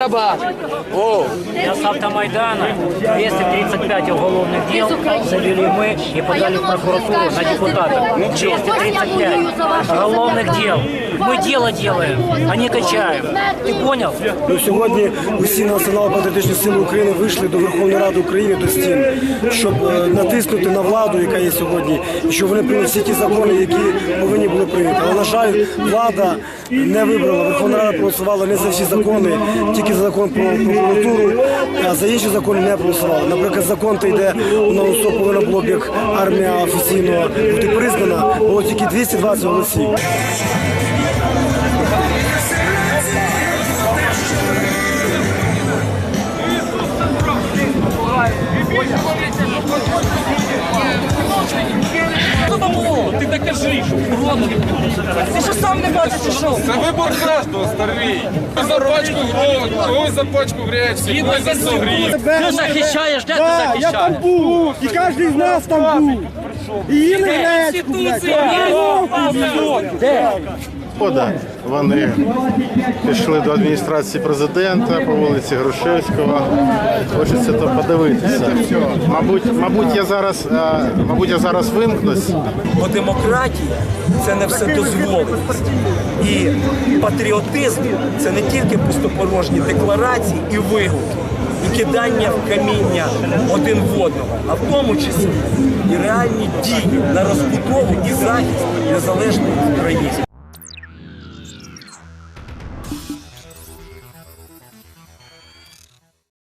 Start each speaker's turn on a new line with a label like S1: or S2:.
S1: Раба. О,
S2: Я с автомайдана 235 уголовных дел завели мы и подали в прокуратуру на депутатов. 235 уголовных дел. Мы дело делаем, а не качаем. Ты понял?
S3: Ну, сьогодні усі національно-патріотичні сили України вийшли до Верховної Ради України до стін, щоб е, натиснути на владу, яка є сьогодні, і щоб вони прийняли всі ті закони, які повинні були прийняти. Але на жаль, влада не вибрала. Верховна Рада проголосувала не за всі закони, тільки за закон про прокуратуру, а за інші закони не проголосувала. Наприклад, закон той, де на УСО повинна було б як армія офіційно бути признана, було тільки 220 голосів.
S4: Ти Ти що сам не бачиш, чи що?
S5: Це вибор кожного, старий. Ви за пачку гроші, когось за пачку гречки, когось за 100 гривень.
S4: Ти захищаєш, де ти
S6: Так, я там
S4: захищаєш?
S6: був, і кожен з нас там був. І їли гречку, блядь.
S7: Шкода, вони пішли до адміністрації президента по вулиці Грушевського. Хочеться то подивитися. Мабуть, мабуть, я зараз, е, мабуть, я зараз вимкнусь.
S8: Бо демократія це не все вседозволеність. І патріотизм це не тільки пустопорожні декларації і вигуки, і кидання в каміння один в одного, а в тому числі і реальні дії на розбудову і захист незалежної України.